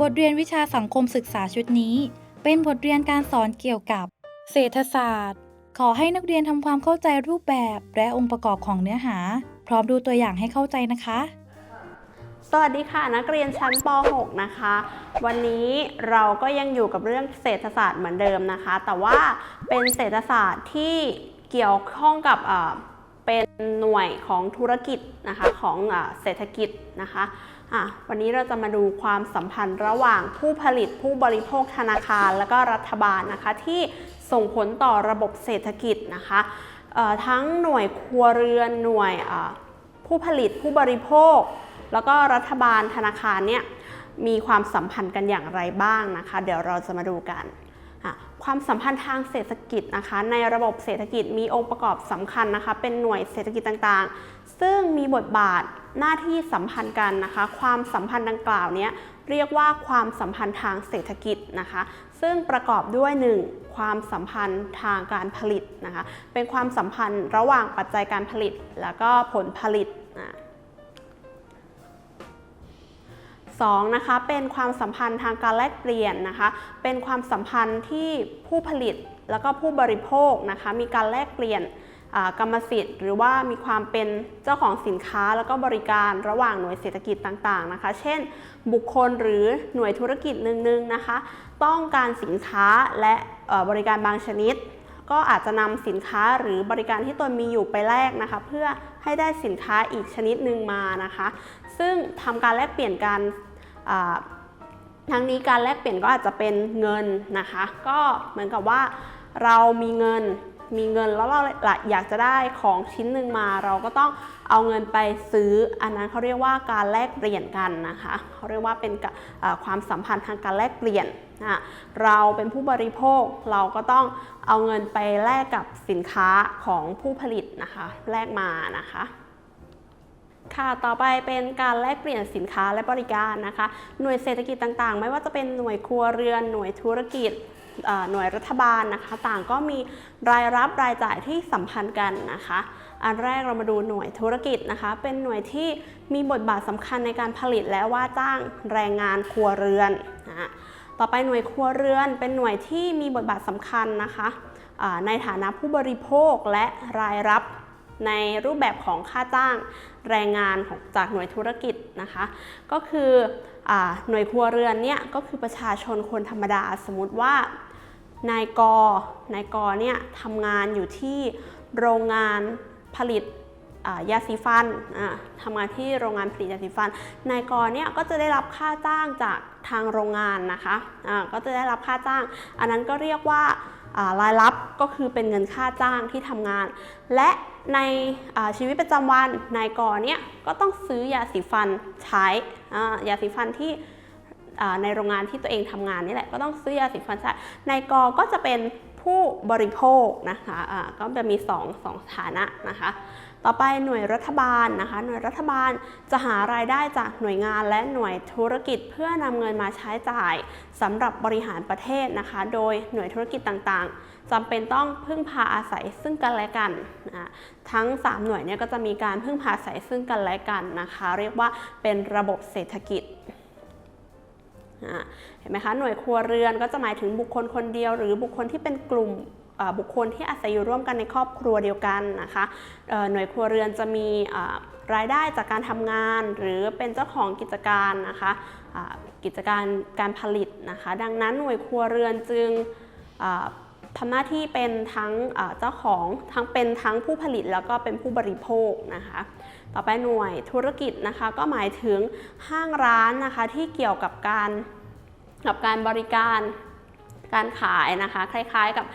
บทเรียนวิชาสังคมศึกษาชุดนี้ เป็นบทเรียนการสอนเกี่ยวกับ เศรษฐศาสตร์ ขอให้นักเรียนทำความเข้าใจรูปแบบและองค์ประกอบของเนื้อหา พร้อมดูตัวอย่างให้เข้าใจนะคะ สวัสดีค่ะนักเรียนชั้นป .6 นะคะ วันนี้เราก็ยังอยู่กับเรื่องเศรษฐศาสตร์เหมือนเดิมนะคะ แต่ว่าเป็นเศรษฐศาสตร์ที่เกี่ยวข้องกับ เป็นหน่วยของธุรกิจนะคะของเศรษฐกิจนะคะอะวันนี้เราจะมาดูความสัมพันธ์ระหว่างผู้ผลิตผู้บริโภคธนาคาร แล้วก็รัฐบาลนะคะ ที่ส่งผลต่อระบบเศรษฐกิจนะคะทั้งหน่วยครัวเรือนหน่วยผู้ผลิตผู้บริโภค แล้วก็รัฐบาลธนาคารเนี่ยมีความสัมพันธ์กันอย่างไรบ้างนะคะ เดี๋ยวเราจะมาดูกัน ความสัมพันธ์ทางเศรษฐกิจนะคะ ในระบบเศรษฐกิจมีองค์ประกอบสำคัญนะคะ เป็นหน่วยเศรษฐกิจต่างๆ ซึ่งมีบทบาทหน้าที่สัมพันธ์กันนะคะ ความสัมพันธ์ดังกล่าวเนี้ยเรียกว่าความสัมพันธ์ทางเศรษฐกิจนะคะ ซึ่งประกอบด้วย 1. ความสัมพันธ์ทางการผลิตนะคะ เป็นความสัมพันธ์ระหว่างปัจจัยการผลิต แล้วก็ผลผลิตนะ 2นะคะเป็นความสัมพันธ์ทางการแลกเปลี่ยนนะคะ เป็นความสัมพันธ์ที่ผู้ผลิตแล้วก็ผู้บริโภคนะคะ มีการแลกเปลี่ยนกรรมสิทธิ์ หรือว่ามีความเป็นเจ้าของสินค้าแล้วก็บริการระหว่างหน่วยเศรษฐกิจต่างๆนะคะ เช่น บุคคลหรือหน่วยธุรกิจหนึ่งๆนะคะ ต้องการสินค้าและบริการบางชนิด ก็อาจจะนำสินค้าหรือบริการที่ตนมีอยู่ไปแลกนะคะ เพื่อให้ได้สินค้าอีกชนิดหนึ่งมานะคะ ซึ่งทำการแลกเปลี่ยนกันอ่าทั้งนี้การแลกเปลี่ยนก็อาจจะเป็นเงินนะคะ ก็เหมือนกับว่าเรามีเงินมีเงินแล้วเราอยากจะได้ของชิ้นหนึ่งมา เราก็ต้องเอาเงินไปซื้อ อันนั้นเขาเรียกว่าการแลกเปลี่ยนกันนะคะเขาเรียกว่าเป็นความสัมพันธ์ทางการแลกเปลี่ยน นะเราเป็นผู้บริโภคเราก็ต้องเอาเงินไปแลกกับสินค้าของผู้ผลิตนะคะแลกมานะคะค่ะ ต่อไปเป็นการแลกเปลี่ยนสินค้าและบริการนะคะ หน่วยเศรษฐกิจต่างๆ ไม่ว่าจะเป็นหน่วยครัวเรือน หน่วยธุรกิจ หน่วยรัฐบาลนะคะ ต่างก็มีรายรับรายจ่ายที่สัมพันธ์กันนะคะ อันแรกเรามาดูหน่วยธุรกิจนะคะ เป็นหน่วยที่มีบทบาทสำคัญในการผลิตและว่าจ้างแรงงานครัวเรือนนะ ต่อไปหน่วยครัวเรือนเป็นหน่วยที่มีบทบาทสำคัญนะคะในฐานะผู้บริโภคและรายรับในรูปแบบของค่าจ้างแรงงานของจากหน่วยธุรกิจนะคะ ก็คืออหน่วยครัวเรือนเนี่ยก็คือประชาชนคนธรรมดาสมมติว่านายกนายกเนี่ยทำงานอยู่ที่โรงงานผลิต ยาสีฟันทำงานที่โรงงานผลิตยาสีฟัน นายกรเนี่ยก็จะได้รับค่าจ้างจากทางโรงงานนะคะอ่าก็จะได้รับค่าจ้าง อันนั้นก็เรียกว่ารายรับก็คือเป็นเงินค่าจ้างที่ทำงาน และในชีวิตประจำวันนายกรเนี่ยก็ต้องซื้อยาสีฟันใช้ยาสีฟันที่ในโรงงานที่ตัวเองทำงานนี่แหละก็ต้องซื้อยาสีฟันใช้นายกรก็จะเป็นผู้บริโภคนะคะอ่าก็จะมี2องสองฐานะนะคะ ต่อไปหน่วยรัฐบาลนะคะ หน่วยรัฐบาลจะหารายได้จากหน่วยงานและหน่วยธุรกิจเพื่อนำเงินมาใช้จ่ายสำหรับบริหารประเทศนะคะ โดยหน่วยธุรกิจต่างๆจำเป็นต้องพึ่งพาอาศัยซึ่งกันและกันนะทั้ง 3 หน่วยเนี่ยก็จะมีการพึ่งพาอาศัยซึ่งกันและกันนะคะ เรียกว่าเป็นระบบเศรษฐกิจเห็นไหมคะหน่วยครัวเรือนก็จะหมายถึงบุคคลคนเดียว หรือบุคคลที่เป็นกลุ่ม บุคคลที่อาศัยอยู่ร่วมกันในครอบครัวเดียวกันนะคะหน่วยครัวเรือนจะมีรายได้จากการทำงาน หรือเป็นเจ้าของกิจการนะคะกิจการการผลิตนะคะ ดังนั้นหน่วยครัวเรือนจึงอ่าทำหน้าที่เป็นทั้งเจ้าของทั้งเป็นทั้งผู้ผลิตแล้วก็เป็นผู้บริโภคนะคะต่อไปหน่วยธุรกิจนะคะก็หมายถึงห้างร้านนะคะที่เกี่ยวกับการกับการบริการ การขายนะคะ คล้ายๆ กับ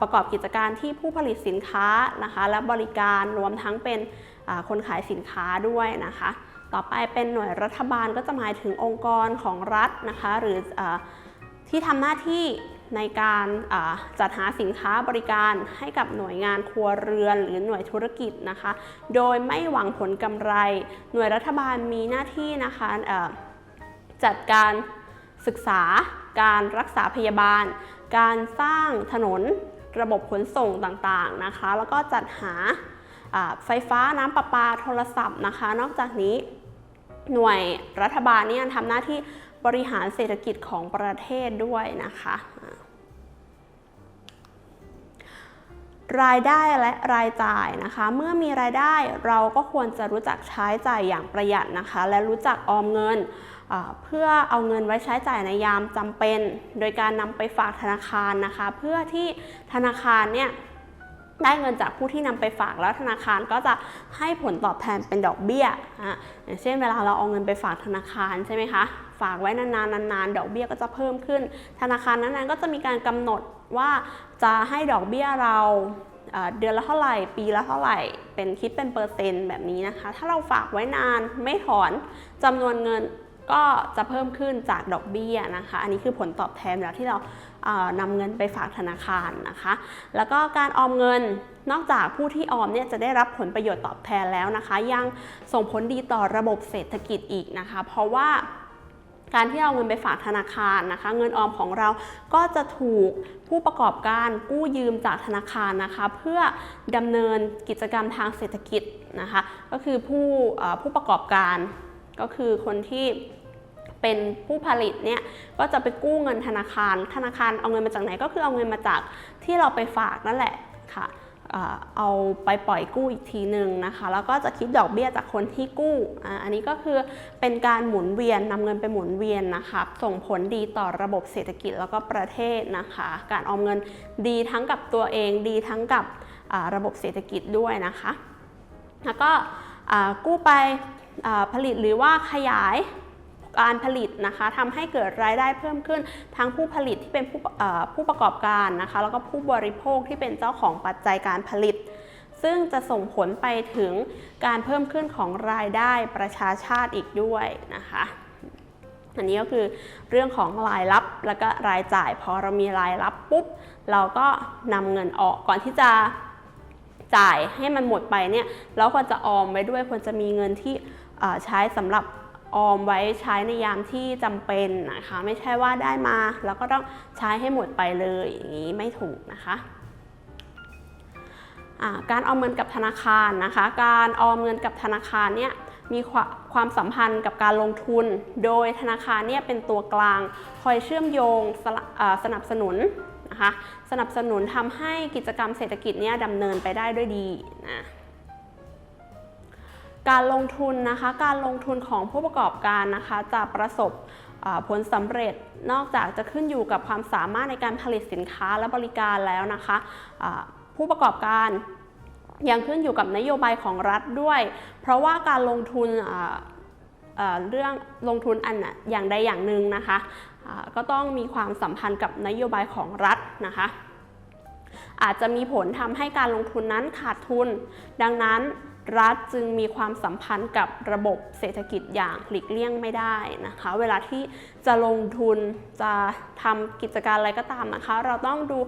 ประกอบกิจการที่ผู้ผลิตสินค้านะคะ และบริการรวมทั้งเป็นคนขายสินค้าด้วยนะคะ ต่อไปเป็นหน่วยรัฐบาลก็จะหมายถึงองค์กรของรัฐนะคะ หรืออที่ทำหน้าที่ในการจัดหาสินค้าบริการให้กับหน่วยงานครัวเรือนหรือหน่วยธุรกิจนะคะ โดยไม่หวังผลกำไร หน่วยรัฐบาลมีหน้าที่นะคะจัดการศึกษา การรักษาพยาบาล การสร้างถนนระบบขนส่งต่างๆนะคะ แล้วก็จัดหาไฟฟ้าน้ำประปาโทรศัพท์นะคะ นอกจากนี้หน่วยรัฐบาลเนี่ยทำหน้าที่บริหารเศรษฐกิจของประเทศด้วยนะคะ รายได้และรายจ่ายนะคะ เมื่อมีรายได้เราก็ควรจะรู้จักใช้จ่ายอย่างประหยัดนะคะ และรู้จักออมเงินเพื่อเอาเงินไว้ใช้จ่ายในยามจำเป็น โดยการนำไปฝากธนาคารนะคะ เพื่อที่ธนาคารเนี่ยได้เงินจากผู้ที่นำไปฝากแล้วธนาคารก็จะให้ผลตอบแทนเป็นดอกเบี้ยอะอย่างเช่นเวลาเราเอาเงินไปฝากธนาคารใช่ไหมคะ ฝากไว้นานๆนานๆดอกเบี้ยก็จะเพิ่มขึ้น ธนาคารนั้นๆก็จะมีการกำหนดว่าจะให้ดอกเบี้ยเราเดือนละเท่าไหร่ ปีละเท่าไหร่ เป็นคิดเป็นเปอร์เซ็นต์แบบนี้นะคะ ถ้าเราฝากไว้นานไม่ถอนจำนวนเงินก็จะเพิ่มขึ้นจากดอกเบี้ยนะคะ อันนี้คือผลตอบแทนเวลาที่เราเอ่อนำเงินไปฝากธนาคารนะคะ แล้วก็การออมเงินนอกจากผู้ที่ออมเนี่ยจะได้รับผลประโยชน์ตอบแทนแล้วนะคะ ยังส่งผลดีต่อระบบเศรษฐกิจอีกนะคะ เพราะว่า การที่เอาเงินไปฝากธนาคารนะคะ เงินออมของเราก็จะถูกผู้ประกอบการกู้ยืมจากธนาคารนะคะ เพื่อดำเนินกิจกรรมทางเศรษฐกิจนะคะ ก็คือผู้ผู้ประกอบการก็คือคนที่เป็นผู้ผลิตเนี่ยก็จะไปกู้เงินธนาคาร ธนาคารเอาเงินมาจากไหนก็คือเอาเงินมาจากที่เราไปฝากนั่นแหละค่ะ เอาไปปล่อยกู้อีกทีหนึ่งนะคะ แล้วก็จะคิดดอกเบี้ยจากคนที่กู้ อันนี้ก็คือเป็นการหมุนเวียนนำเงินไปหมุนเวียนนะคะส่งผลดีต่อระบบเศรษฐกิจแล้วก็ประเทศนะคะ การออมเงินดีทั้งกับตัวเองดีทั้งกับระบบเศรษฐกิจด้วยนะคะ แล้วก็กู้ไปผลิตหรือว่าขยาย การผลิตนะคะทำให้เกิดรายได้เพิ่มขึ้น ทั้งผู้ผลิตที่เป็นผู้ผู้ประกอบการนะคะ แล้วก็ผู้บริโภคที่เป็นเจ้าของปัจจัยการผลิต ซึ่งจะส่งผลไปถึงการเพิ่มขึ้นของรายได้ประชาชาติอีกด้วยนะคะอันนี้ก็คือเรื่องของรายรับแล้วก็รายจ่าย พอเรามีรายรับปุ๊บ เราก็นำเงินออกก่อนที่จะจ่ายให้มันหมดไปเนี่ยเราควรจะออมไว้ด้วยควรจะมีเงินที่ใช้สำหรับ ออมไว้ใช้ในยามที่จำเป็นนะคะ ไม่ใช่ว่าได้มา แล้วก็ต้องใช้ให้หมดไปเลยอย่างนี้ไม่ถูกนะคะการออมเงินกับธนาคารนะคะ การออมเงินกับธนาคารเนี่ยมีความสัมพันธ์กับการลงทุน โดยธนาคารเนี่ยเป็นตัวกลางคอยเชื่อมโยงสสนับสนุนนะคะ สนับสนุนทำให้กิจกรรมเศรษฐกิจเนี่ยดำเนินไปได้ด้วยดีนะ การลงทุนนะคะ การลงทุนของผู้ประกอบการนะคะ จะประสบผลสำเร็จนอกจากจะขึ้นอยู่กับความสามารถในการผลิตสินค้าและบริการแล้วนะคะผู้ประกอบการยังขึ้นอยู่กับนโยบายของรัฐด้วย เพราะว่าการลงทุนเรื่องลงทุนอันน่ะอย่างใดอย่างหนึ่งนะคะก็ต้องมีความสัมพันธ์กับนโยบายของรัฐนะคะอาจจะมีผลทำให้การลงทุนนั้นขาดทุน ดังนั้น รัฐจึงมีความสัมพันธ์กับระบบเศรษฐกิจอย่างหลีกเลี่ยงไม่ได้นะคะ เวลาที่จะลงทุนจะทำกิจการอะไรก็ตามนะคะ เราต้องดู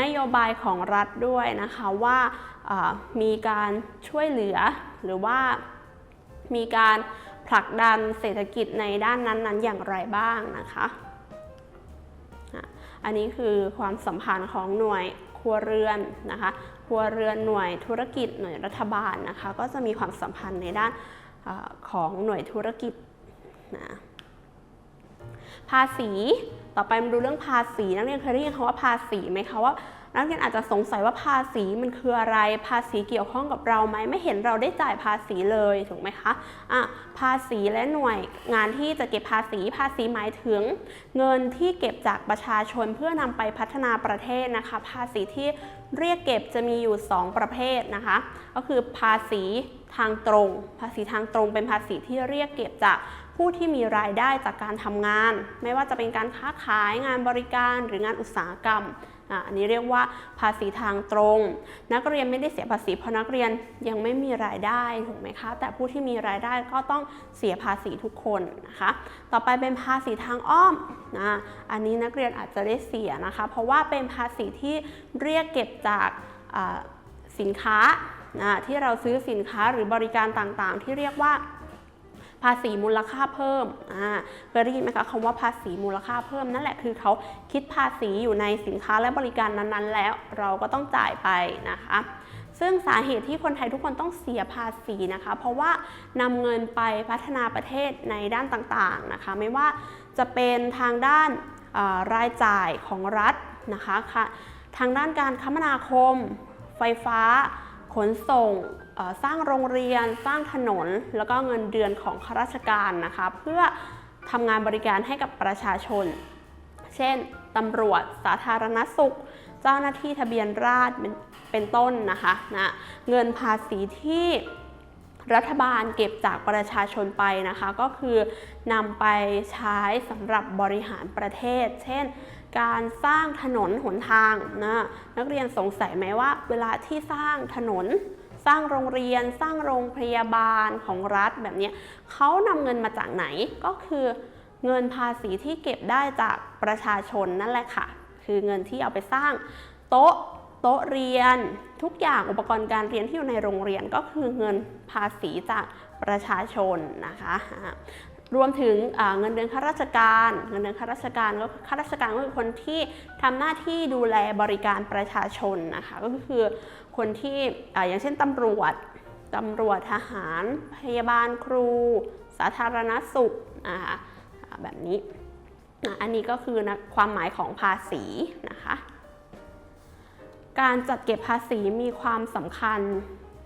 นโยบายของรัฐด้วยนะคะว่ามีการช่วยเหลือหรือว่ามีการผลักดันเศรษฐกิจในด้านนั้นๆ อย่างไรบ้างนะคะอันนี้คือความสัมพันธ์ของหน่วยครัวเรือนนะคะ ครัวเรือนหน่วยธุรกิจหน่วยรัฐบาลนะคะ ก็จะมีความสัมพันธ์ในด้านอของหน่วยธุรกิจนะภาษี ต่อไปมาดูเรื่องภาษี นักเรียนเคยได้ยินคำว่าภาษีไหมคะว่า นักเรียนอาจจะสงสัยว่าภาษีมันคืออะไร ภาษีเกี่ยวข้องกับเราไหมไม่เห็นเราได้จ่ายภาษีเลยถูกไหมคะอะภาษีและหน่วยงานที่จะเก็บภาษีภาษีหมายถึง เงินที่เก็บจากประชาชนเพื่อนำไปพัฒนาประเทศนะคะ ภาษีที่เรียกเก็บจะมีอยู่ 2 ประเภทนะคะ ก็คือภาษีทางตรง ภาษีทางตรงเป็นภาษีที่เรียกเก็บจากผู้ที่มีรายได้จากการทำงาน ไม่ว่าจะเป็นการค้าขายงานบริการหรืองานอุตสาหกรรม อันนี้เรียกว่าภาษีทางตรง นักเรียนไม่ได้เสียภาษีเพราะนักเรียนยังไม่มีรายได้ถูกไหมคะ แต่ผู้ที่มีรายได้ก็ต้องเสียภาษีทุกคนนะคะ ต่อไปเป็นภาษีทางอ้อมนะอันนี้นักเรียนอาจจะได้เสียนะคะ เพราะว่าเป็นภาษีที่เรียกเก็บจากสินค้านะที่เราซื้อสินค้าหรือบริการต่างๆ ที่เรียกว่า ภาษีมูลค่าเพิ่มอ่าเคยได้ยินไหมคะคำว่าภาษีมูลค่าเพิ่มนั่นแหละคือเขาคิดภาษีอยู่ในสินค้าและบริการนั้นๆ แล้ว เราก็ต้องจ่ายไปนะคะซึ่งสาเหตุที่คนไทยทุกคนต้องเสียภาษีนะคะ เพราะว่านำเงินไปพัฒนาประเทศในด้านต่างๆนะคะ ไม่ว่าจะเป็นทางด้านรายจ่ายของรัฐนะคะทางด้านการคมนาคม ไฟฟ้า ขนส่ง สร้างโรงเรียน สร้างถนน แล้วก็เงินเดือนของข้าราชการนะคะ เพื่อทำงานบริการให้กับประชาชน เช่นตำรวจ สาธารณสุข เจ้าหน้าที่ทะเบียนราษฎรเป็นเป็นต้นนะคะนะเงินภาษีที่รัฐบาลเก็บจากประชาชนไปนะคะ ก็คือนำไปใช้สำหรับบริหารประเทศ เช่น การสร้างถนนหนทางนะนักเรียนสงสัยไหมว่า เวลาที่สร้างถนน สร้างโรงเรียน สร้างโรงพยาบาลของรัฐแบบนี้เขานำเงินมาจากไหนก็คือเงินภาษีที่เก็บได้จากประชาชนนั่นแหละค่ะ คือเงินที่เอาไปสร้างโต๊ะโต๊ะเรียน ทุกอย่างอุปกรณ์การเรียนที่อยู่ในโรงเรียนก็คือเงินภาษีจากประชาชนนะคะ รวมถึงเงินเดือนข้าราชการ เงินเดือนข้าราชการก็ข้าราชการก็คือคนที่ทำหน้าที่ดูแลบริการประชาชนนะคะก็คือคนที่ออย่างเช่นตำรวจตำรวจทหาร พยาบาลครู สาธารณสุขนะคะแบบนี้อันนี้ก็คือนะความหมายของภาษีนะคะ การจัดเก็บภาษีมีความสำคัญ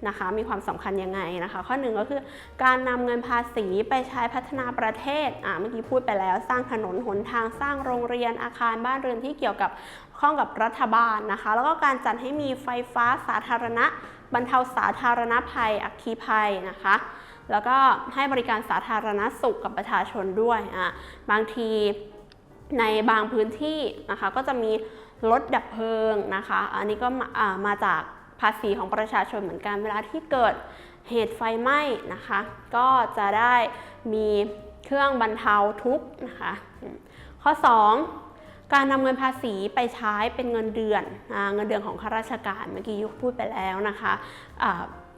นะคะ มีความสำคัญยังไงนะคะ ข้อหนึ่งก็คือการนำเงินภาษีไปใช้พัฒนาประเทศอ่าเมื่อกี้พูดไปแล้ว สร้างถนนหนทางสร้างโรงเรียนอาคารบ้านเรือนที่เกี่ยวกับข้องกับรัฐบาลนะคะ แล้วก็การจัดให้มีไฟฟ้าสาธารณะ บรรเทาสาธารณภัย อัคคีภัยนะคะแล้วก็ให้บริการสาธารณสุขกับประชาชนด้วยอ่าบางทีในบางพื้นที่นะคะก็จะมีรถดับเพลิงนะคะ อันนี้ก็มาอ่ามาจาก ภาษีของประชาชนเหมือนกัน เวลาที่เกิดเหตุไฟไหม้นะคะ ก็จะได้มีเครื่องบรรเทาทุกข์นะคะ ข้อ 2 การนำเงินภาษีไปใช้เป็นเงินเดือนอเงินเดือนของข้าราชการเมื่อกี้ยุคพูดไปแล้วนะคะ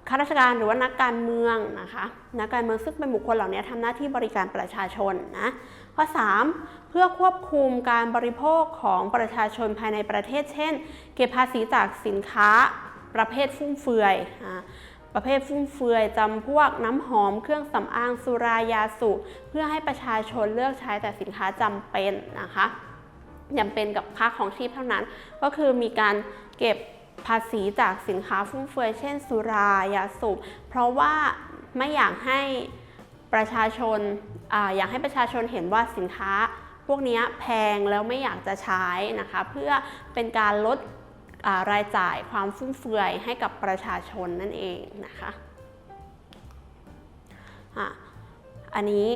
ข้าราชการหรือว่านักการเมืองนะคะนักการเมืองซึ่งเป็นบุคคลเหล่านี้ทำหน้าที่บริการประชาชนนะข้อ 3 เพื่อควบคุมการบริโภคของประชาชนภายในประเทศ เช่น เก็บภาษีจากสินค้า ประเภทฟุ่มเฟือยอ่าประเภทฟุ่มเฟือยจำพวกน้ำหอมเครื่องสำอางสุรายาสูบเพื่อให้ประชาชนเลือกใช้แต่สินค้าจำเป็นนะคะจำเป็นกับค่าของชีพเท่านั้น ก็คือมีการเก็บภาษีจากสินค้าฟุ่มเฟือยเช่น สุรายาสูบเพราะว่าไม่อยากให้ประชาชนอาอยากให้ประชาชนเห็นว่าสินค้าพวกเนี้ยแพงแล้วไม่อยากจะใช้นะคะ เพื่อเป็นการลดอ่า รายจ่ายความฟุ่มเฟือยให้กับประชาชนนั่นเองนะคะอันนี้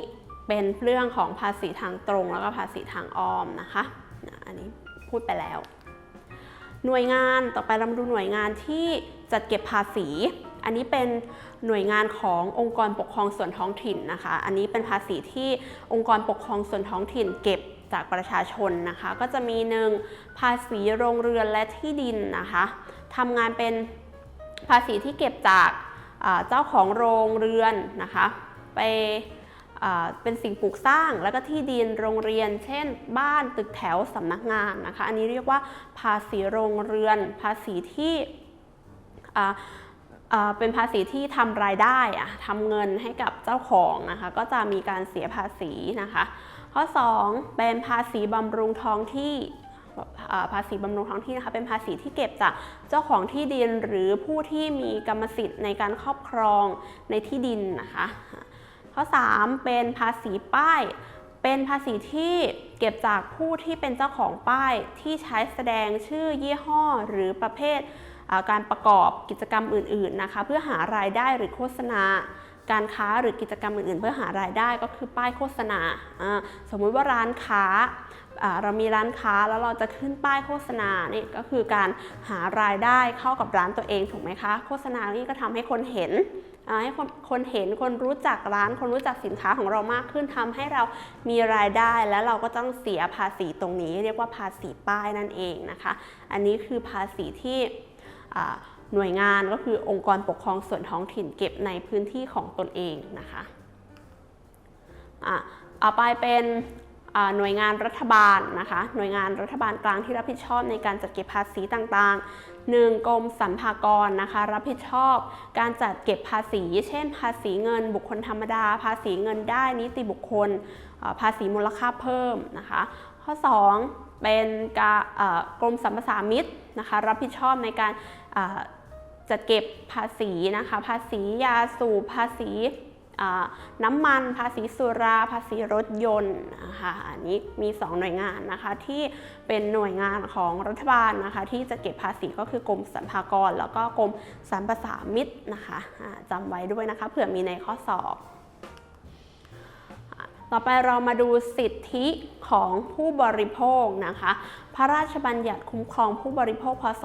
เป็นเรื่องของภาษีทางตรงแล้วก็ภาษีทางอ้อมนะคะอะอันนี้พูดไปแล้ว หน่วยงานต่อไปเรามาดูหน่วยงานที่จัดเก็บภาษี อันนี้เป็นหน่วยงานขององค์กรปกครองส่วนท้องถิ่นนะคะ อันนี้เป็นภาษีที่องค์กรปกครองส่วนท้องถิ่นเก็บ จากประชาชนนะคะ ก็จะมีหนึ่งภาษีโรงเรือนและที่ดินนะคะทำงานเป็นภาษีที่เก็บจากเจ้าของโรงเรือนนะคะไปเป็นสิ่งปลูกสร้างแล้วก็ที่ดินโรงเรียน เช่น บ้านตึกแถวสำนักงานนะคะ อันนี้เรียกว่าภาษีโรงเรือน ภาษีที่เป็นภาษีที่ทำรายได้อะทำเงินให้กับเจ้าของนะคะ ก็จะมีการเสียภาษีนะคะ ข้อ 2 เป็นภาษีบำรุงท้องที่ภาษีบำรุงท้องที่นะคะเป็นภาษีที่เก็บจากเจ้าของที่ดินหรือผู้ที่มีกรรมสิทธิ์ในการครอบครองในที่ดินนะคะข้อ 3 เป็นภาษีป้าย เป็นภาษีที่เก็บจากผู้ที่เป็นเจ้าของป้ายที่ใช้แสดงชื่อยี่ห้อหรือประเภทการประกอบกิจกรรมอื่น ๆนะคะ เพื่อหารายได้หรือโฆษณา การค้าหรือกิจกรรมอื่นๆ เพื่อหารายได้ก็คือป้ายโฆษณา สมมุติว่าร้านค้าเรามีร้านค้าแล้วเราจะขึ้นป้ายโฆษณานี่ก็คือการหารายได้เข้ากับร้านตัวเองถูกไหมคะ โฆษณานี่ก็ทำให้คนเห็นให้คนคนเห็นคนรู้จักร้าน คนรู้จักสินค้าของเรามากขึ้นทำให้เรามีรายได้ แล้วเราก็ต้องเสียภาษีตรงนี้ เรียกว่าภาษีป้ายนั่นเองนะคะ อันนี้คือภาษีที่ หน่วยงานก็คือองค์กรปกครองส่วนท้องถิ่นเก็บในพื้นที่ของตนเองนะคะอะเอไปเป็นหน่วยงานรัฐบาลนะคะหน่วยงานรัฐบาลกลางที่รับผิดชอบในการจัดเก็บภาษีต่างๆ 1. กรมสรรพากรนะคะรับผิดชอบการจัดเก็บภาษี เช่น ภาษีเงินบุคคลธรรมดา ภาษีเงินได้นิติบุคคล ภาษีมูลค่าเพิ่มนะคะข้อ 2 เป็นกรมสรรพสามิตนะคะรับผิดชอบในการ จะเก็บภาษีนะคะ ภาษียาสูบภาษีน้ำมันภาษีสุรา ภาษีรถยนต์นะคะอันนี้มี 2 หน่วยงานนะคะที่เป็นหน่วยงานของรัฐบาลนะคะที่จะเก็บภาษีก็คือกรมสรรพากร แล้วก็กรมสรรพสามิตนะคะอ่าจำไว้ด้วยนะคะเผื่อมีในข้อสอบ ต่อไปเรามาดูสิทธิของผู้บริโภคนะคะ พระราชบัญญัติคุ้มครองผู้บริโภค พศ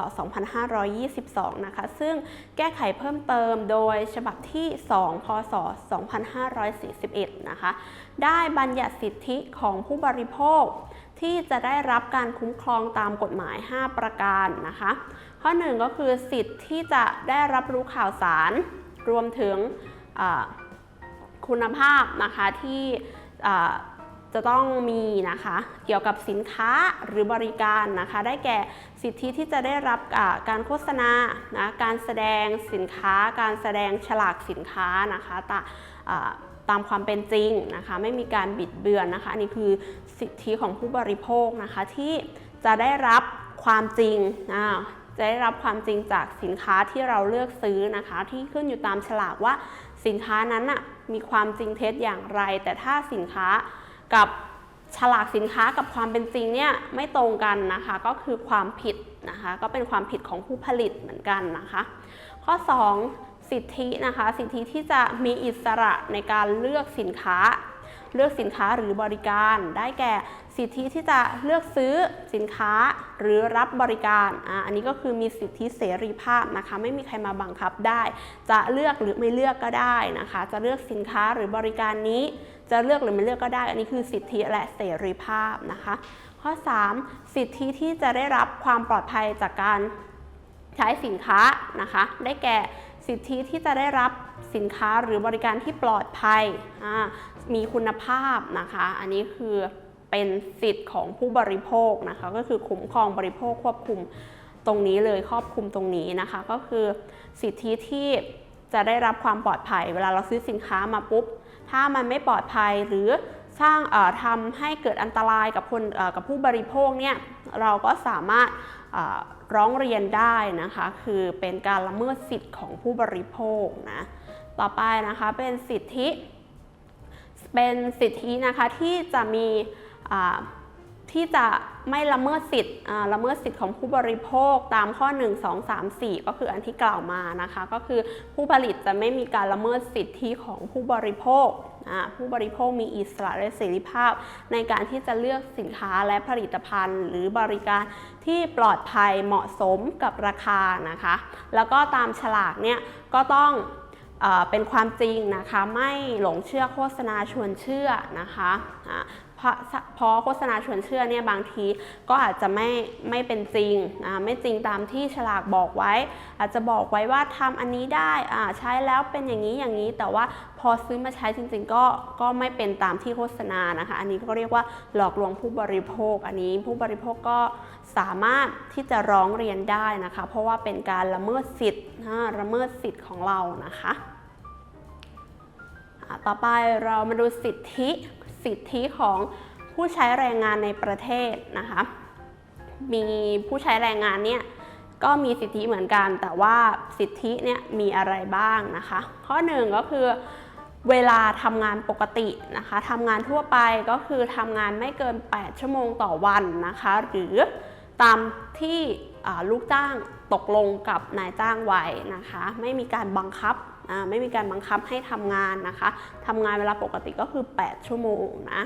2522 นะคะ ซึ่งแก้ไขเพิ่มเติมโดยฉบับที่ 2 พศ 2541 นะคะ ได้บัญญัติสิทธิของผู้บริโภค ที่จะได้รับการคุ้มครองตามกฎหมาย 5 ประการนะคะ ข้อ 1 ก็คือสิทธิ์ที่จะได้รับรู้ข่าวสาร รวมถึงคุณภาพนะคะที่ จะต้องมีนะคะเกี่ยวกับสินค้าหรือบริการนะคะ ได้แก่สิทธิที่จะได้รับการโฆษณานะการแสดงสินค้า การแสดงฉลากสินค้านะคะตาตามความเป็นจริงนะคะไม่มีการบิดเบือนนะคะอันนี้คือสิทธิของผู้บริโภคนะคะที่จะได้รับความจริงอ่าจะได้รับความจริงจากสินค้าที่เราเลือกซื้อนะคะ ที่ขึ้นอยู่ตามฉลากว่าสินค้านั้นนะ มีความจริงเท็จอย่างไร แต่ถ้าสินค้ากับฉลากสินค้ากับความเป็นจริงเนี่ยไม่ตรงกันนะคะ ก็คือความผิดนะคะ ก็เป็นความผิดของผู้ผลิตเหมือนกันนะคะ ข้อ 2 สิทธินะคะ สิทธิที่จะมีอิสระในการเลือกสินค้า เลือกสินค้าหรือบริการได้แก่ สิทธิที่จะเลือกซื้อสินค้าหรือรับบริการออันนี้ก็คือมีสิทธิเสรีภาพนะคะ ไม่มีใครมาบังคับได้ จะเลือกหรือไม่เลือกก็ได้นะคะ จะเลือกสินค้าหรือบริการนี้ จะเลือกหรือไม่เลือกก็ได้ อันนี้คือสิทธิและเสรีภาพนะคะ ข้อ 3 สิทธิที่จะได้รับความปลอดภัยจากการใช้สินค้านะคะ ได้แก่สิทธิที่จะได้รับสินค้าหรือบริการที่ปลอดภัย มีคุณภาพนะคะ อันนี้คือ เป็นสิทธิ์ของผู้บริโภคนะคะ ก็คือคุ้มครองบริโภคควบคุมตรงนี้เลยครอบคลุมตรงนี้นะคะ ก็คือสิทธิที่จะได้รับความปลอดภัย เวลาเราซื้อสินค้ามาปุ๊บ ถ้ามันไม่ปลอดภัยหรือสร้างทำให้เกิดอันตรายกับคนกับผู้บริโภคเนี่ยเราก็สามารถร้องเรียนได้นะคะ คือเป็นการละเมิดสิทธิ์ของผู้บริโภคนะต่อไปนะคะเป็นสิทธิ เป็นสิทธินะคะที่จะมี ที่จะไม่ละเมิดสิทธิ์ละเมิดสิทธิ์ของผู้บริโภคตามข้อ 1 2 3 4 ก็คืออันที่กล่าวมานะคะ ก็คือผู้ผลิตจะไม่มีการละเมิดสิทธิของผู้บริโภค ผู้บริโภคมีอิสระและเสรีภาพ ในการที่จะเลือกสินค้าและผลิตภัณฑ์ หรือบริการที่ปลอดภัยเหมาะสมกับราคานะคะ แล้วก็ตามฉลากเนี่ยก็ต้องเป็นความจริงนะคะ ไม่หลงเชื่อโฆษณาชวนเชื่อนะคะ เพราะเพราะโฆษณาชวนเชื่อเนี่ยบางทีก็อาจจะไม่ไม่เป็นจริงอ่าไม่จริงตามที่ฉลากบอกไว้ อาจจะบอกไว้ว่าทำอันนี้ได้อ่าใช้แล้วเป็นอย่างนี้อย่างนี้ แต่ว่าพอซื้อมาใช้จริง ๆ ก็ก็ไม่เป็นตามที่โฆษณานะคะ อันนี้ก็เรียกว่าหลอกลวงผู้บริโภค อันนี้ผู้บริโภคก็สามารถที่จะร้องเรียนได้นะคะ เพราะว่าเป็นการละเมิดสิทธิ์ละเมิดสิทธิ์ของเรานะคะ ต่อไปเรามาดูสิทธิ สิทธิของผู้ใช้แรงงานในประเทศนะคะ มีผู้ใช้แรงงานเนี่ยก็มีสิทธิเหมือนกัน แต่ว่าสิทธิเนี่ยมีอะไรบ้างนะคะ ข้อหนึ่งก็คือเวลาทำงานปกตินะคะทำงานทั่วไปก็คือทำงานไม่เกิน 8 ชั่วโมงต่อวันนะคะ หรือตามที่ลูกจ้างตกลงกับนายจ้างไว้นะคะ ไม่มีการบังคับ ไม่มีการบังคับให้ทำงานนะคะทำงานเวลาปกติก็คือ 8 ชั่วโมงนะ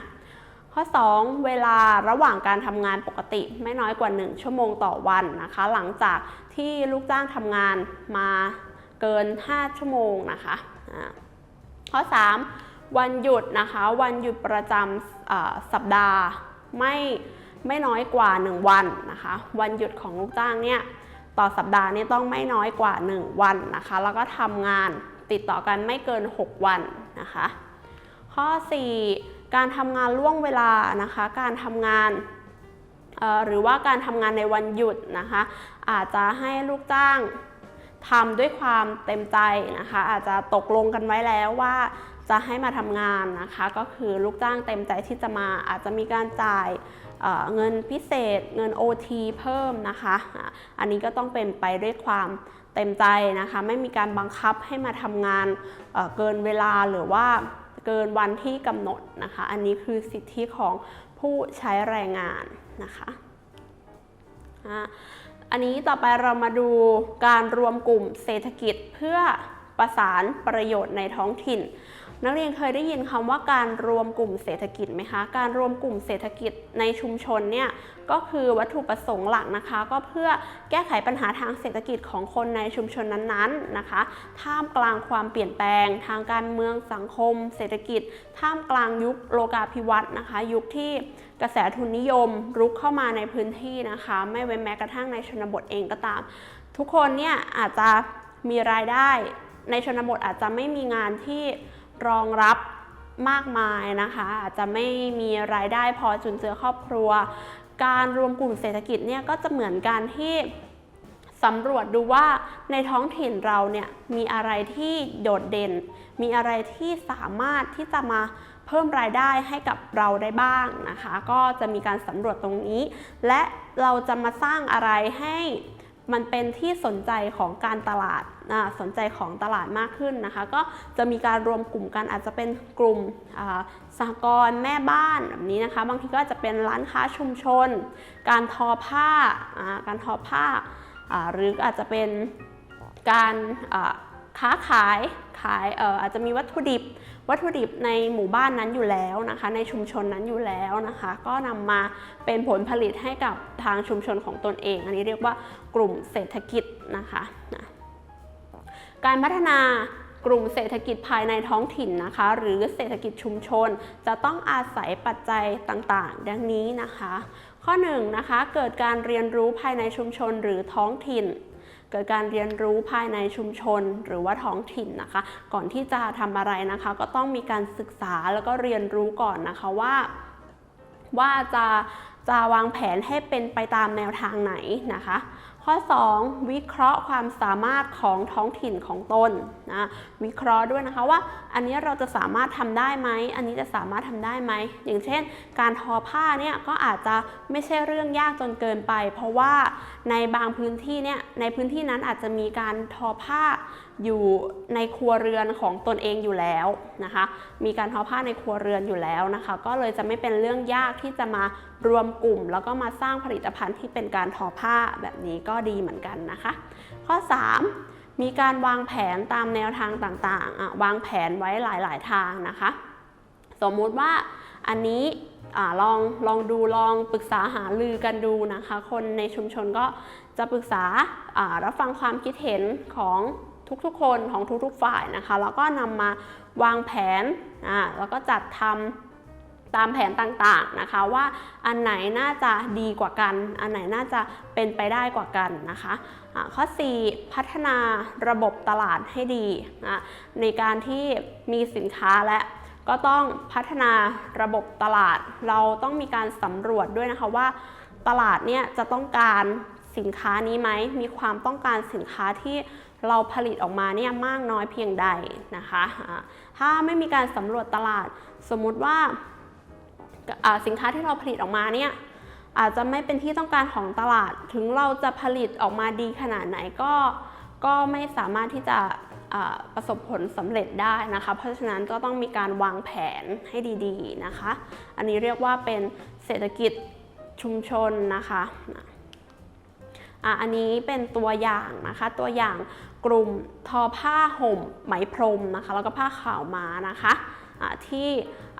ข้อ 2 เวลาระหว่างการทำงานปกติไม่น้อยกว่า 1 ชั่วโมงต่อวันนะคะ หลังจากที่ลูกจ้างทำงานมาเกิน 5 ชั่วโมงนะคะข้อ 3 วันหยุดนะคะ วันหยุดประจำสัปดาห์ไม่ไม่น้อยกว่า 1 วันนะคะ วันหยุดของลูกจ้างเนี่ย ต่อสัปดาห์นี่ต้องไม่น้อยกว่า 1 วันนะคะ แล้วก็ทำงานติดต่อกันไม่เกิน 6 วันนะคะ ข้อ 4 การทำงานล่วงเวลานะคะ การทำงานหรือว่าการทำงานในวันหยุดนะคะ อาจจะให้ลูกจ้างทำด้วยความเต็มใจนะคะ อาจจะตกลงกันไว้แล้วว่าจะให้มาทำงานนะคะ ก็คือลูกจ้างเต็มใจที่จะมาอาจจะมีการจ่าย เเงินพิเศษ เงิน OT เพิ่มนะคะ อันนี้ก็ต้องเป็นไปด้วยความเต็มใจนะคะ ไม่มีการบังคับให้มาทำงานเเกินเวลาหรือว่าเกินวันที่กำหนดนะคะ อันนี้คือสิทธิของผู้ใช้แรงงานนะคะอันนี้ต่อไปเรามาดูการรวมกลุ่มเศรษฐกิจเพื่อ ประสานประโยชน์ในท้องถิ่น นักเรียนเคยได้ยินคำว่าการรวมกลุ่มเศรษฐกิจไหมคะ การรวมกลุ่มเศรษฐกิจในชุมชนเนี่ยก็คือวัตถุประสงค์หลักนะคะ ก็เพื่อแก้ไขปัญหาทางเศรษฐกิจของคนในชุมชนนั้นๆนะคะ ท่ามกลางความเปลี่ยนแปลง ทางการเมืองสังคม เศรษฐกิจ ท่ามกลางยุคโลกาภิวัตน์นะคะ ยุคที่กระแสทุนนิยมรุกเข้ามาในพื้นที่นะคะ ไม่เว้นแม้กระทั่งในชนบทเองก็ตาม ทุกคนเนี่ยอาจจะมีรายได้ ในชนบทอาจจะไม่มีงานที่รองรับมากมายนะคะ อาจจะไม่มีรายได้พอจุนเจือครอบครัว การรวมกลุ่มเศรษฐกิจเนี่ยก็จะเหมือนการที่สำรวจดูว่าในท้องถิ่นเราเนี่ยมีอะไรที่โดดเด่น มีอะไรที่สามารถที่จะมาเพิ่มรายได้ให้กับเราได้บ้างนะคะ ก็จะมีการสำรวจตรงนี้ และเราจะมาสร้างอะไรให้ มันเป็นที่สนใจของการตลาดสนใจของตลาดมากขึ้นนะคะ ก็จะมีการรวมกลุ่มกันอาจจะเป็นกลุ่มสหกรณ์แม่บ้านแบบนี้นะคะ บางทีก็จะเป็นร้านค้าชุมชน การทอผ้าการทอผ้าหรืออาจจะเป็นการ ค้าขายขายเอ่ออาจจะมีวัตถุดิบ วัตถุดิบในหมู่บ้านนั้นอยู่แล้วนะคะ ในชุมชนนั้นอยู่แล้วนะคะ ก็นำมาเป็นผลผลิตให้กับทางชุมชนของตนเอง อันนี้เรียกว่ากลุ่มเศรษฐกิจนะคะนะการพัฒนากลุ่มเศรษฐกิจภายในท้องถิ่นนะคะ หรือเศรษฐกิจชุมชน จะต้องอาศัยปัจจัยต่างๆ ดังนี้นะคะ ข้อ1นงนะคะเกิดการเรียนรู้ภายในชุมชนหรือท้องถิ่น เกิดการเรียนรู้ภายในชุมชนหรือว่าท้องถิ่นนะคะ ก่อนที่จะทำอะไรนะคะ ก็ต้องมีการศึกษาแล้วก็เรียนรู้ก่อนนะคะว่า ว่าจะจะวางแผนให้เป็นไปตามแนวทางไหนนะคะ ข้อ 2 วิเคราะห์ความสามารถของท้องถิ่นของตนนะวิเคราะห์ด้วยนะคะว่าอันนี้เราจะสามารถทำได้ไหมอันนี้จะสามารถทำได้ไหมอย่างเช่น การทอผ้าเนี่ยก็อาจจะไม่ใช่เรื่องยากจนเกินไป เพราะว่าในบางพื้นที่เนี่ยในพื้นที่นั้นอาจจะมีการทอผ้า อยู่ในครัวเรือนของตนเองอยู่แล้วนะคะ มีการทอผ้าในครัวเรือนอยู่แล้วนะคะ ก็เลยจะไม่เป็นเรื่องยากที่จะมารวมกลุ่ม แล้วก็มาสร้างผลิตภัณฑ์ที่เป็นการทอผ้าแบบนี้ก็ดีเหมือนกันนะคะ ข้อ 3 มีการวางแผนตามแนวทางต่างๆ วางแผนไว้หลาย ๆ ทางนะคะ สมมุติว่าอันนี้อลองลองดูลองปรึกษาหารือกันดูนะคะ คนในชุมชนก็จะปรึกษารับฟังความคิดเห็นของ ทุกๆ คนของทุกๆฝ่ายนะคะ แล้วก็นำมาวางแผนอ่าแล้วก็จัดทำตามแผนต่างๆนะคะว่าอันไหนน่าจะดีกว่ากัน อันไหนน่าจะเป็นไปได้กว่ากันนะคะอ่าข้อ 4 พัฒนาระบบตลาดให้ดีนะในการที่มีสินค้าและก็ต้องพัฒนาระบบตลาด เราต้องมีการสำรวจด้วยนะคะว่า ตลาดเนี่ยจะต้องการสินค้านี้ไหม มีความต้องการสินค้าที่ เราผลิตออกมาเนี่ยมากน้อยเพียงใดนะคะ ถ้าไม่มีการสำรวจตลาดสมมุติว่าสินค้าที่เราผลิตออกมาเนี่ยอาจจะไม่เป็นที่ต้องการของตลาด ถึงเราจะผลิตออกมาดีขนาดไหนก็ก็ไม่สามารถที่จะประสบผลสำเร็จได้นะคะ เพราะฉะนั้นก็ต้องมีการวางแผนให้ดีๆนะคะ อันนี้เรียกว่าเป็นเศรษฐกิจชุมชนนะคะอันนี้เป็นตัวอย่างนะคะตัวอย่าง กลุ่มทอผ้าห่มไหมพรมนะคะ แล้วก็ผ้าขาวม้านะคะะที่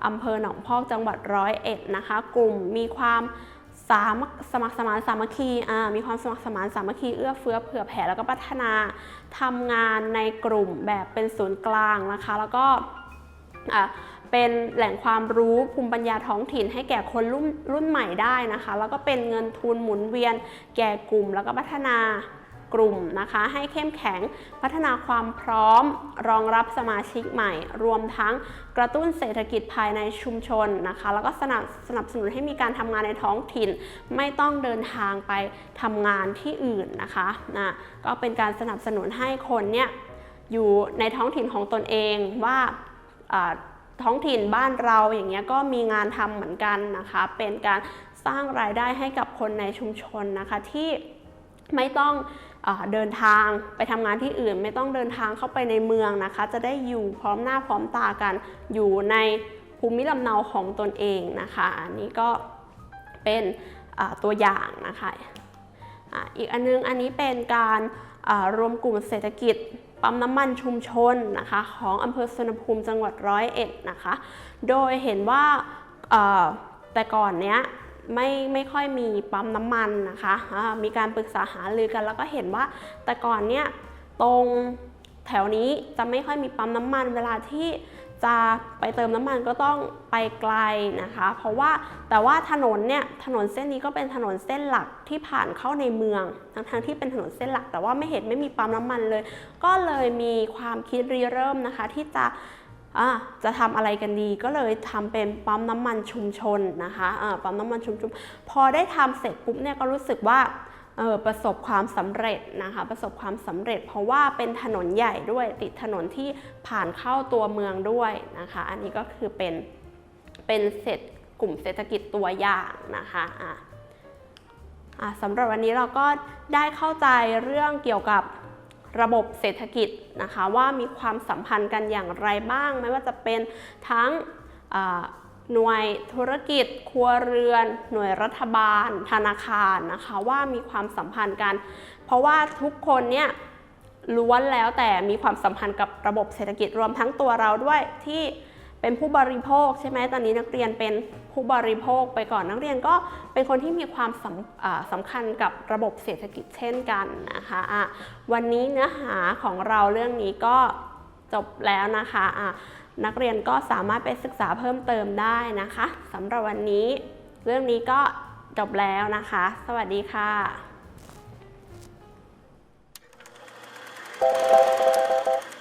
อำเภอหนองพอกจังหวัดร้อยเอ็ดนะคะ กลุ่มมีความสามสมัครสมานสามัคคีมีความสมัครสมานสามัคคีเอื้อเฟื้อเผื่อแผ่แล้วก็พัฒนาทำงานในกลุ่มแบบเป็นศูนย์กลางนะคะ แล้วก็เป็นแหล่งความรู้ภูมิปัญญาท้องถิ่นให้แก่คนรุ่นรุ่นใหม่ได้นะคะ แล้วก็เป็นเงินทุนหมุนเวียนแก่กลุ่มแล้วก็พัฒนา กลุ่มนะคะ ให้เข้มแข็งพัฒนาความพร้อม รองรับสมาชิกใหม่ รวมทั้งกระตุ้นเศรษฐกิจภายในชุมชนนะคะ แล้วก็สนับสนับสนุนให้มีการทำงานในท้องถิ่น ไม่ต้องเดินทางไปทำงานที่อื่นนะคะนะก็เป็นการสนับสนุนให้คนเนี่ยอยู่ในท้องถิ่นของตนเองว่าอ่าท้องถิ่นบ้านเราอย่างเงี้ยก็มีงานทำเหมือนกันนะคะ เป็นการสร้างรายได้ให้กับคนในชุมชนนะคะที่ไม่ต้อง เดินทางไปทำงานที่อื่น ไม่ต้องเดินทางเข้าไปในเมืองนะคะ จะได้อยู่พร้อมหน้าพร้อมตากันอยู่ในภูมิลำเนาของตนเองนะคะ อันนี้ก็เป็นตัวอย่างนะคะอีกอันนึงอันนี้เป็นการรวมกลุ่มเศรษฐกิจปั๊มน้ำมันชุมชนนะคะของอำเภอสุวรรณภูมิจังหวัดร้อยเอ็ดนะคะ โดยเห็นว่าแต่ก่อนเนี้ย ไม่ไม่ค่อยมีปั๊มน้ำมันนะคะอ่ามีการปรึกษาหารือกัน แล้วก็เห็นว่าแต่ก่อนเนี้ยตรงแถวนี้จะไม่ค่อยมีปั๊มน้ำมัน เวลาที่จะไปเติมน้ำมันก็ต้องไปไกลนะคะ เพราะว่าแต่ว่าถนนเนี่ยถนนเส้นนี้ก็เป็นถนนเส้นหลักที่ผ่านเข้าในเมือง ทั้งทที่เป็นถนนเส้นหลัก แต่ว่าไม่เห็นไม่มีปั๊มน้ำมันเลย ก็เลยมีความคิดริเริ่มนะคะ ที่จะ จะทำอะไรกันดีก็เลยทำเป็นปั๊มน้ำมันชุมชนนะคะะปั๊มน้ำมันชุมชนพอได้ทำเสร็จปุ๊บเนี่ยก็รู้สึกว่าประสบความสำเร็จนะคะประสบความสำเร็จ เพราะว่าเป็นถนนใหญ่ด้วยติดถนนที่ผ่านเข้าตัวเมืองด้วยนะคะอันนี้ก็คือเป็นเป็นเศรษฐกลุ่มเศรษฐกิจตัวอย่างนะคะะะสำหรับวันนี้เราก็ได้เข้าใจเรื่องเกี่ยวกับ ระบบเศรษฐกิจนะคะว่ามีความสัมพันธ์กันอย่างไรบ้าง ไม่ว่าจะเป็นทั้งหน่วยธุรกิจ ครัวเรือน หน่วยรัฐบาล ธนาคารนะคะว่ามีความสัมพันธ์กัน เพราะว่าทุกคนเนี่ยล้วนแล้วแต่มีความสัมพันธ์กับระบบเศรษฐกิจรวมทั้งตัวเราด้วยที่ เป็นผู้บริโภคใช่ไหมตอนนี้นักเรียนเป็นผู้บริโภคไปก่อนนักเรียนก็เป็นคนที่มีความสำสำคัญกับระบบเศรษฐกิจเช่นกันนะคะะวันนี้เนื้อหาของเราเรื่องนี้ก็จบแล้วนะคะะนักเรียนก็สามารถไปศึกษาเพิ่มเติมได้นะคะสำหรับวันนี้ เรื่องนี้ก็จบแล้วนะคะ สวัสดีค่ะ Thank you.